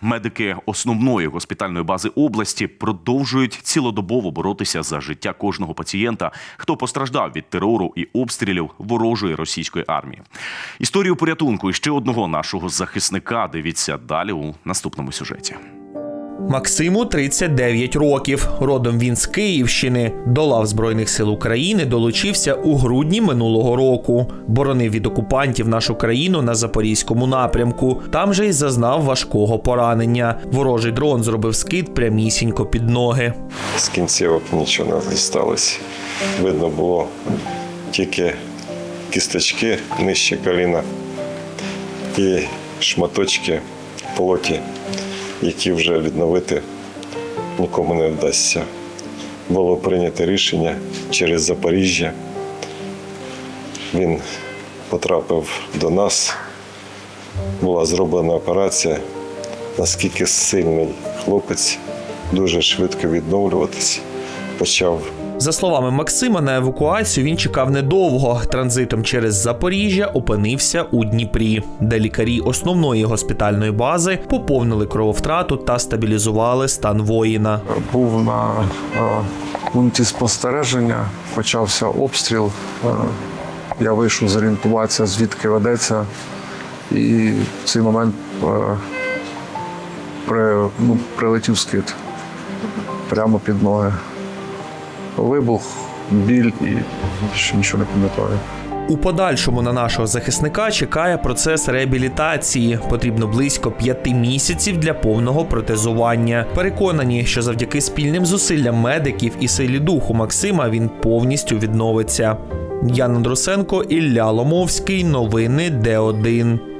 Медики основної госпітальної бази області продовжують цілодобово боротися за життя кожного пацієнта, хто постраждав від терору і обстрілів ворожої російської армії. Історію порятунку і ще одного нашого захисника дивіться далі у наступному сюжеті. Максиму 39 років. Родом він з Київщини. До лав Збройних сил України долучився у грудні минулого року. Боронив від окупантів нашу країну на запорізькому напрямку. Там же й зазнав важкого поранення. Ворожий дрон зробив скид прямісінько під ноги. З кінцівок нічого не дісталося. Видно було тільки кісточки нижче коліна і шматочки плоті, які вже відновити нікому не вдасться. Було прийнято рішення через Запоріжжя. Він потрапив до нас. Була зроблена операція. Наскільки сильний хлопець, дуже швидко відновлюватись, почав За словами Максима, на евакуацію він чекав недовго. Транзитом через Запоріжжя опинився у Дніпрі, де лікарі основної госпітальної бази поповнили крововтрату та стабілізували стан воїна. був на е, пункті спостереження, почався обстріл. Е, Я вийшов зорієнтуватися, звідки ведеться. І в цей момент е, при, ну, прилетів скид прямо під ноги. Вибух, біль і ще нічого не пам'ятаю. У подальшому на нашого захисника чекає процес реабілітації. Потрібно близько п'яти місяців для повного протезування. Переконані, що завдяки спільним зусиллям медиків і силі духу Максима він повністю відновиться. Ян Андрусенко, Ілля Ломовський. Новини Д1.